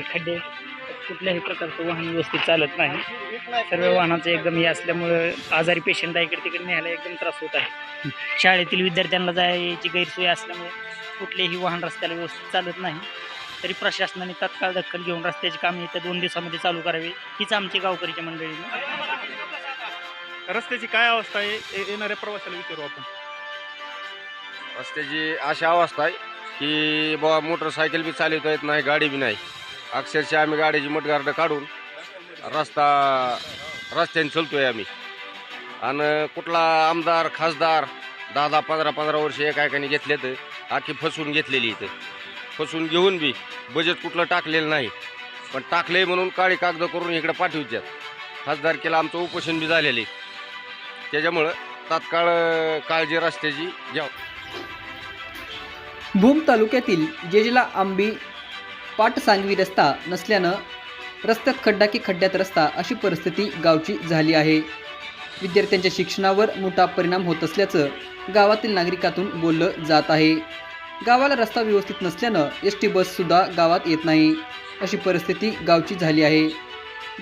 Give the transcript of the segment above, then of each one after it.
काही खड्डे कुठल्याही प्रकारचं वाहन व्यवस्थित चालत नाही. सर्व वाहनाचं एकदम हे असल्यामुळं आजारी पेशंट आहे इकडे तिकडे न्यायला एकदम त्रास होत आहे. शाळेतील विद्यार्थ्यांना जायची गैरसोय असल्यामुळे कुठलेही वाहन रस्त्याला व्यवस्थित चालत नाही. तरी प्रशासनाने तत्काळ दखल घेऊन रस्त्याची कामे येत्या दोन दिवसामध्ये चालू करावी हीच आमची गावकरीच्या मंडळीने. रस्त्याची काय अवस्था आहे? येणाऱ्या प्रवासाला विचारू आपण. रस्त्याची अशी अवस्था आहे की बाबा मोटरसायकल बी चालवता येत नाही गाडी बी नाही. अक्षरशः आम्ही गाडीची मटगार्ड काढून रस्ता रस्त्याने चलतोय आम्ही. आणि कुठला आमदार खासदार दहा दहा पंधरा पंधरा वर्ष एका एकाने घेतले तर आखी फसवून घेतलेली इथं. फसवून घेऊन बी बजेट कुठलं टाकलेलं नाही. पण टाकले म्हणून काळी कागद करून इकडे खासदार केला आमचं उपोषण बी झालेले त्याच्यामुळं तात्काळ काळजी रस्त्याची घ्याव. भूम तालुक्यातील जेजला आंबी पाटसांगवी रस्ता नसल्यानं रस्त्यात खड्डा की खड्ड्यात रस्ता अशी परिस्थिती गावची झाली आहे. विद्यार्थ्यांच्या शिक्षणावर मोठा परिणाम होत असल्याचं गावातील नागरिकातून बोललं जात आहे. गावाला रस्ता व्यवस्थित नसल्यानं एस टी बससुद्धा गावात येत नाही. अशी परिस्थिती गावची झाली आहे.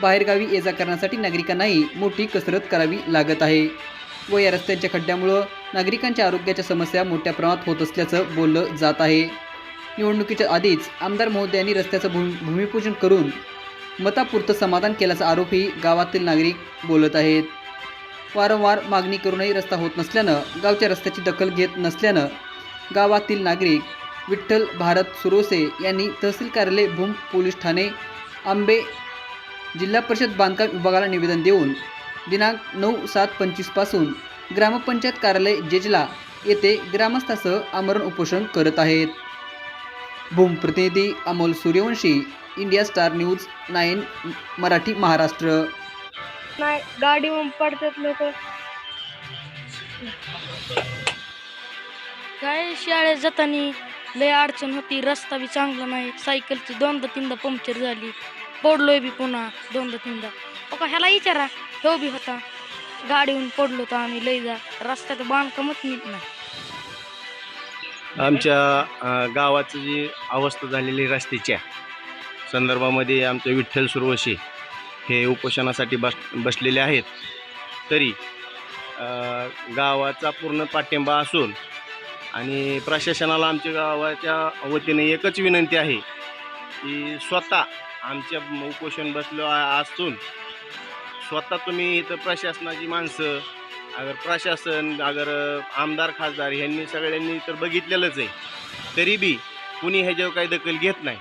बाहेरगावी ये जा करण्यासाठी नागरिकांनाही मोठी कसरत करावी लागत आहे. व या रस्त्यांच्या खड्ड्यामुळं नागरिकांच्या आरोग्याच्या समस्या मोठ्या प्रमाणात होत असल्याचं बोललं जात आहे. निवडणुकीच्या आधीच आमदार महोदयांनी रस्त्याचं भूम भूमिपूजन करून मतापुरतं समाधान केल्याचा आरोपही गावातील नागरिक बोलत आहेत. वारंवार मागणी करूनही रस्ता होत नसल्यानं गावच्या रस्त्याची दखल घेत नसल्यानं गावातील नागरिक विठ्ठल भारत सुरोसे यांनी तहसील कार्यालय भूम पोलीस ठाणे आंबे जिल्हा परिषद बांधकाम विभागाला निवेदन देऊन दिनांक नऊ सात पंचवीसपासून ग्रामपंचायत कार्यालय जेजला येथे ग्रामस्थासह आमरण उपोषण करत आहेत. भूम प्रतिनिधी Amol Suryawanshi India Star News Nine Marathi Maharashtra. नाही गाडीवर पडतात लोक. काय शाळेत जाताना लय अडचण होती रस्ता बी चांगला नाही सायकलची दोनदा तीनदा पंक्चर झाली पडलोय बी पुन्हा दोनदा तीनदा. बघा ह्याला विचारा तो बी होता. गाडीहून पडलो तर आम्ही लय जा रस्त्याचं बांधकामच नीट नाही. आमच्या गावाचं जी अवस्था झालेली रस्त्याच्या संदर्भामध्ये आमचे विठ्ठल सुरवशी हे उपोषणासाठी बस बसलेले आहेत. तरी गावाचा पूर्ण पाठिंबा असून आणि प्रशासनाला आमच्या गावाच्या वतीने एकच विनंती आहे की स्वतः आमच्या उपोषण बसलो आ- असून स्वतः तुम्ही इथं प्रशासनाची माणसं अगर प्रशासन अगर आमदार खासदार ह्यांनी सगळ्यांनी तर बघितलेलंच आहे. तरी बी कुणी ह्याच्यावर काही दखल घेत नाही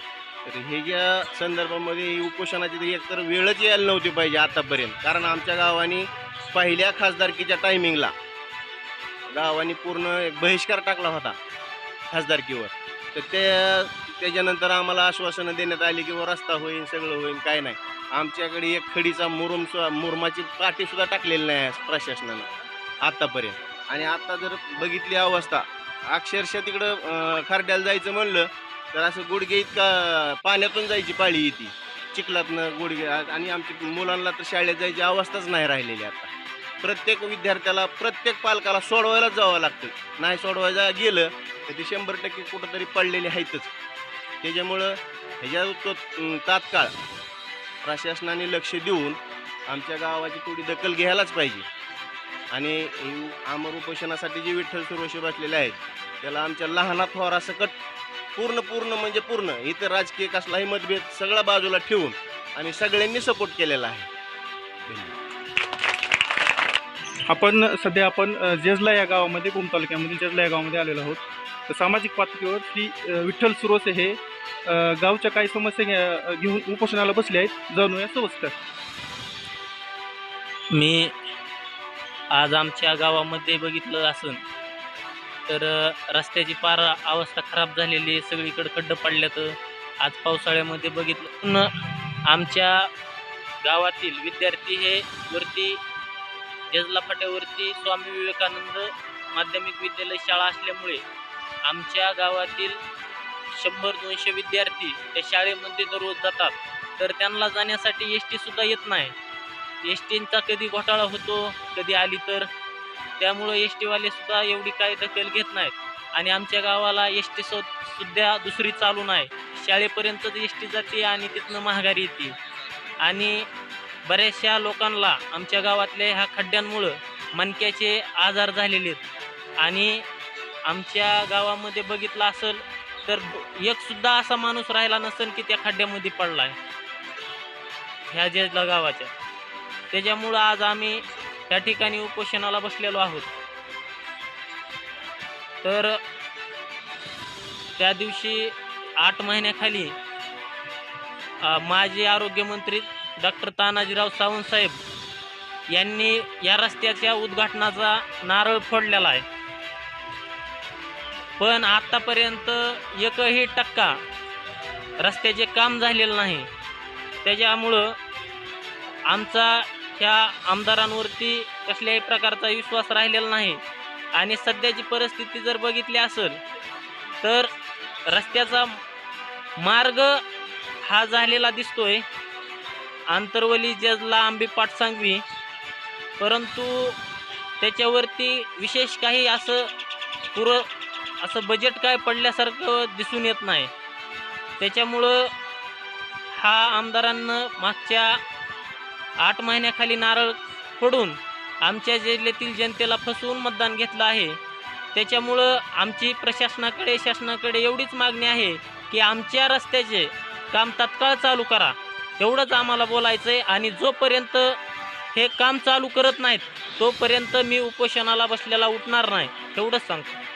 तर ह्याच्या संदर्भामध्ये उपोषणाची तरी एकतर वेळच यायला नव्हती पाहिजे आतापर्यंत. कारण आमच्या गावाने पहिल्या खासदारकीच्या टायमिंगला गावाने पूर्ण एक बहिष्कार टाकला होता खासदारकीवर. तर त्या त्याच्यानंतर आम्हाला आश्वासनं देण्यात आली की रस्ता होईल सगळं होईल काय नाही. आमच्याकडे एक खडीचा मुरुम मुरमाची पाठीसुद्धा टाकलेली नाही प्रशासनानं. आत्तापर्यंत आणि आता जर बघितली अवस्था अक्षरशः तिकडं खारड्याला जायचं म्हणलं तर असं गुडघे इतका पाण्यातून जायची पाळी येते. चिखलातनं गुडघे आणि आमच्या मुलांना तर शाळेत जायची अवस्थाच नाही राहिलेली आता. प्रत्येक विद्यार्थ्याला प्रत्येक पालकाला सोडवायलाच जावं लागतं. नाही सोडवायला गेलं तर ते शंभर टक्के कुठंतरी पडलेले आहेतच. त्याच्यामुळं ह्याच्या तो तात्काळ प्रशासनाने लक्ष देऊन आमच्या गावाची थोडी दखल घ्यायलाच पाहिजे. आणि आमर उपोषणासाठी जे विठ्ठल सुरवशी बसलेले आहेत त्याला आमच्या लहानात थोरा सकट पूर्ण पूर्ण म्हणजे पूर्ण इथं राजकीय कसलाही मतभेद सगळा बाजूला ठेवून आम्ही सगळ्यांनी सपोर्ट केलेला आहे. आपण सध्या आपण जेजला या गावामध्ये भूम तालुक्यामध्ये जेजला या गावामध्ये आलेलो आहोत. तर सामाजिक पातळीवर श्री विठ्ठल सुरोसे हे गावच्या काही समस्या घेऊन उपोषणाला बसले आहेत. जाणूया सविस्तर. मी आज आमच्या गावामध्ये बघितलं असून तर रस्त्याची पार अवस्था खराब झालेली आहे सगळीकडे खड्डं पडल्यात. आज पावसाळ्यामध्ये बघितलं पण आमच्या गावातील विद्यार्थी हे वरती जजला फाट्यावरती स्वामी विवेकानंद माध्यमिक विद्यालय शाळा असल्यामुळे आमच्या गावातील शंभर दोनशे विद्यार्थी त्या शाळेमध्ये दररोज जातात. तर त्यांना जाण्यासाठी एस टीसुद्धा येत नाही. एस टींचा कधी घोटाळा होतो कधी आली तर. त्यामुळं एस टीवाले सुद्धा एवढी काही दखल घेत नाहीत. आणि आमच्या गावाला एस टी सुद्धा दुसरी चालू नाही. शाळेपर्यंतच एस टी जाते आणि तिथनं महागारी येते. आणि बऱ्याचशा लोकांना आमच्या गावातल्या ह्या खड्ड्यांमुळं मणक्याचे आजार झालेले आहेत. आणि आमच्या गावामध्ये बघितलं असेल तर एकसुद्धा असा माणूस राहिला नसेल की त्या खड्ड्यामध्ये पडला आहे ह्या जेजला गावाच्या. त्याच्यामुळं आज आम्ही त्या ठिकाणी उपोषणाला बसलेलो आहोत. तर त्या दिवशी आठ महिन्याखाली माजी आरोग्यमंत्री डॉक्टर तानाजीराव सावंत साहेब यांनी या रस्त्याच्या उद्घाटनाचा नारळ फोडलेला आहे. पण आत्तापर्यंत एकही टक्का रस्त्याचे काम झालेलं नाही. त्याच्यामुळं आमचा ह्या आमदारांवरती कसल्याही प्रकारचा विश्वास राहिलेला नाही. आणि सध्याची परिस्थिती जर बघितली असेल तर रस्त्याचा मार्ग हा झालेला दिसतोय. आंतरवली जजला आंबी पाटसांगवी. परंतु त्याच्यावरती विशेष काही असं पुरं असं बजेट काय पडल्यासारखं दिसून येत नाही. त्याच्यामुळं हा आमदारांना मागच्या आठ महिन्याखाली नारळ फोडून आमच्या जिल्ह्यातील जनतेला फसवून मतदान घेतलं आहे. त्याच्यामुळं आमची प्रशासनाकडे शासनाकडे एवढीच मागणी आहे की आमच्या रस्त्याचे काम तात्काळ चालू करा. एवढंच आम्हाला बोलायचं आहे आणि जोपर्यंत हे काम चालू करत नाहीत तोपर्यंत मी उपोषणाला बसलेला उठणार नाही. एवढंच सांगतो.